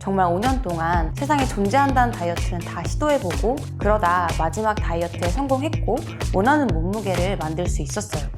정말 5년 동안 세상에 존재한다는 다이어트는 다 시도해보고 그러다 마지막 다이어트에 성공했고 원하는 몸무게를 만들 수 있었어요.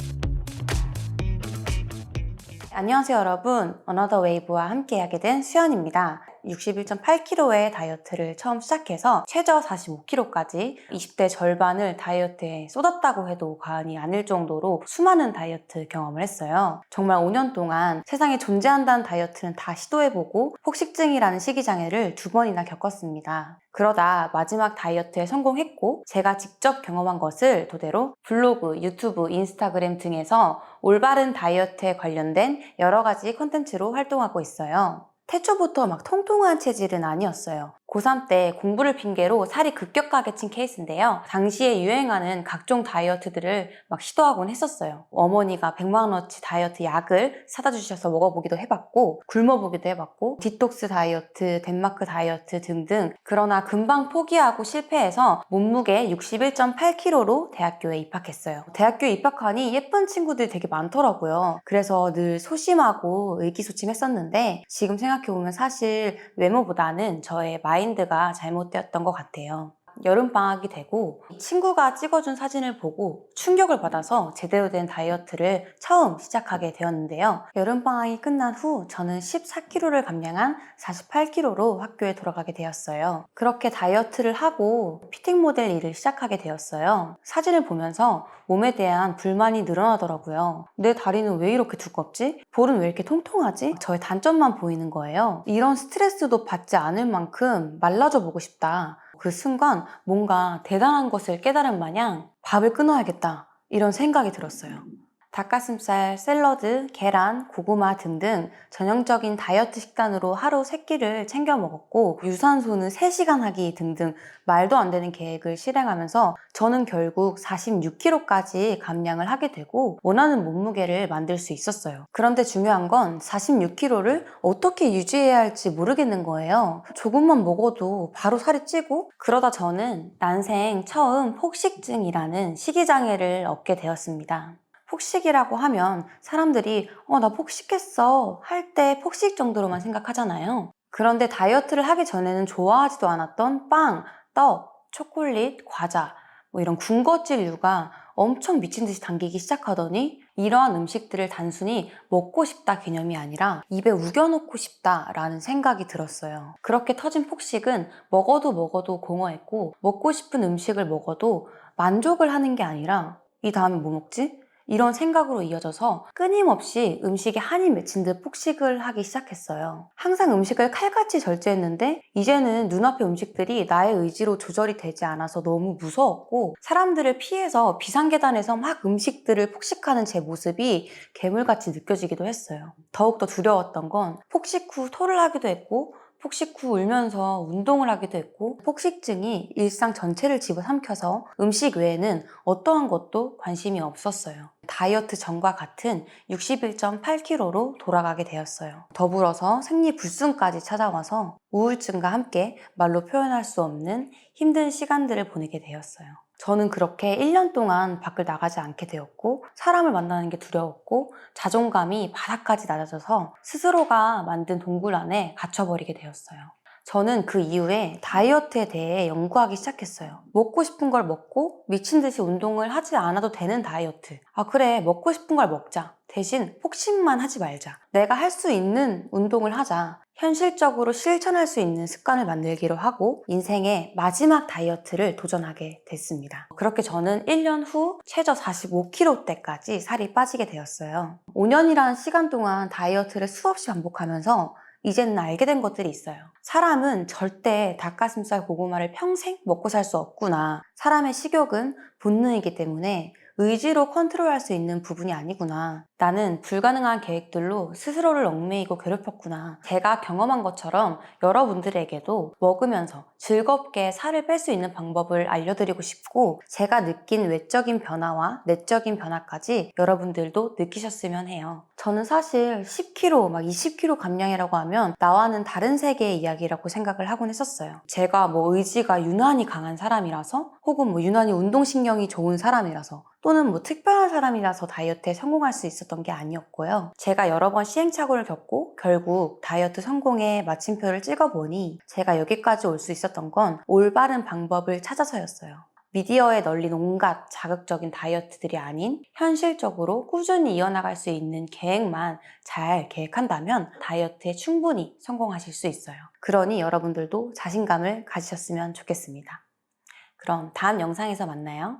안녕하세요 여러분 어너더 웨이브와 함께하게 된 수연입니다 61.8kg의 다이어트를 처음 시작해서 최저 45kg까지 20대 절반을 다이어트에 쏟았다고 해도 과언이 아닐 정도로 수많은 다이어트 경험을 했어요 정말 5년 동안 세상에 존재한다는 다이어트는 다 시도해보고 폭식증이라는 식이장애를 두 번이나 겪었습니다 그러다 마지막 다이어트에 성공했고 제가 직접 경험한 것을 토대로 블로그, 유튜브, 인스타그램 등에서 올바른 다이어트에 관련된 여러 가지 콘텐츠로 활동하고 있어요. 태초부터 막 통통한 체질은 아니었어요. 고3 때 공부를 핑계로 살이 급격하게 찐 케이스인데요. 당시에 유행하는 각종 다이어트들을 막 시도하곤 했었어요. 어머니가 100만원어치 다이어트 약을 사다 주셔서 먹어보기도 해봤고, 굶어보기도 해봤고, 디톡스 다이어트, 덴마크 다이어트 등등. 그러나 금방 포기하고 실패해서 몸무게 61.8kg로 대학교에 입학했어요. 대학교에 입학하니 예쁜 친구들이 되게 많더라고요. 그래서 늘 소심하고 의기소침했었는데, 지금 생각해보면 사실 외모보다는 저의 마 인드가 잘못되었던 것 같아요. 여름방학이 되고 친구가 찍어준 사진을 보고 충격을 받아서 제대로 된 다이어트를 처음 시작하게 되었는데요. 여름방학이 끝난 후 저는 14kg를 감량한 48kg로 학교에 돌아가게 되었어요. 그렇게 다이어트를 하고 피팅 모델 일을 시작하게 되었어요. 사진을 보면서 몸에 대한 불만이 늘어나더라고요. 내 다리는 왜 이렇게 두껍지? 볼은 왜 이렇게 통통하지? 저의 단점만 보이는 거예요. 이런 스트레스도 받지 않을 만큼 말라져 보고 싶다. 그 순간 뭔가 대단한 것을 깨달은 마냥 밥을 끊어야겠다. 이런 생각이 들었어요. 닭가슴살, 샐러드, 계란, 고구마 등등 전형적인 다이어트 식단으로 하루 3끼를 챙겨 먹었고 유산소는 3시간 하기 등등 말도 안 되는 계획을 실행하면서 저는 결국 46kg까지 감량을 하게 되고 원하는 몸무게를 만들 수 있었어요. 그런데 중요한 건 46kg를 어떻게 유지해야 할지 모르겠는 거예요. 조금만 먹어도 바로 살이 찌고 그러다 저는 난생 처음 폭식증이라는 식이장애를 얻게 되었습니다. 폭식이라고 하면 사람들이 어, 나 폭식했어 할 때 폭식 정도로만 생각하잖아요. 그런데 다이어트를 하기 전에는 좋아하지도 않았던 빵, 떡, 초콜릿, 과자 뭐 이런 군것질류가 엄청 미친 듯이 당기기 시작하더니 이러한 음식들을 단순히 먹고 싶다 개념이 아니라 입에 우겨놓고 싶다라는 생각이 들었어요. 그렇게 터진 폭식은 먹어도 먹어도 공허했고 먹고 싶은 음식을 먹어도 만족을 하는 게 아니라 이 다음에 뭐 먹지? 이런 생각으로 이어져서 끊임없이 음식에 한이 맺힌 듯 폭식을 하기 시작했어요. 항상 음식을 칼같이 절제했는데 이제는 눈앞의 음식들이 나의 의지로 조절이 되지 않아서 너무 무서웠고 사람들을 피해서 비상계단에서 막 음식들을 폭식하는 제 모습이 괴물같이 느껴지기도 했어요. 더욱더 두려웠던 건 폭식 후 토를 하기도 했고 폭식 후 울면서 운동을 하기도 했고 폭식증이 일상 전체를 집어삼켜서 음식 외에는 어떠한 것도 관심이 없었어요. 다이어트 전과 같은 61.8kg로 돌아가게 되었어요. 더불어서 생리 불순까지 찾아와서 우울증과 함께 말로 표현할 수 없는 힘든 시간들을 보내게 되었어요. 저는 그렇게 1년 동안 밖을 나가지 않게 되었고 사람을 만나는 게 두려웠고 자존감이 바닥까지 낮아져서 스스로가 만든 동굴 안에 갇혀버리게 되었어요. 저는 그 이후에 다이어트에 대해 연구하기 시작했어요. 먹고 싶은 걸 먹고 미친 듯이 운동을 하지 않아도 되는 다이어트. 아, 그래. 먹고 싶은 걸 먹자. 대신 폭식만 하지 말자. 내가 할 수 있는 운동을 하자. 현실적으로 실천할 수 있는 습관을 만들기로 하고 인생의 마지막 다이어트를 도전하게 됐습니다. 그렇게 저는 1년 후 최저 45kg대까지 살이 빠지게 되었어요. 5년이라는 시간 동안 다이어트를 수없이 반복하면서 이제는 알게 된 것들이 있어요. 사람은 절대 닭가슴살 고구마를 평생 먹고 살 수 없구나. 사람의 식욕은 본능이기 때문에 의지로 컨트롤할 수 있는 부분이 아니구나. 나는 불가능한 계획들로 스스로를 얽매이고 괴롭혔구나. 제가 경험한 것처럼 여러분들에게도 먹으면서 즐겁게 살을 뺄 수 있는 방법을 알려드리고 싶고 제가 느낀 외적인 변화와 내적인 변화까지 여러분들도 느끼셨으면 해요. 저는 사실 10kg, 막 20kg 감량이라고 하면 나와는 다른 세계의 이야기라고 생각을 하곤 했었어요. 제가 뭐 의지가 유난히 강한 사람이라서 혹은 뭐 유난히 운동신경이 좋은 사람이라서 또는 뭐 특별한 사람이라서 다이어트에 성공할 수 있었던 게 아니었고요. 제가 여러 번 시행착오를 겪고 결국 다이어트 성공의 마침표를 찍어보니 제가 여기까지 올 수 있었던 건 올바른 방법을 찾아서였어요. 미디어에 널린 온갖 자극적인 다이어트들이 아닌 현실적으로 꾸준히 이어나갈 수 있는 계획만 잘 계획한다면 다이어트에 충분히 성공하실 수 있어요. 그러니 여러분들도 자신감을 가지셨으면 좋겠습니다. 그럼 다음 영상에서 만나요.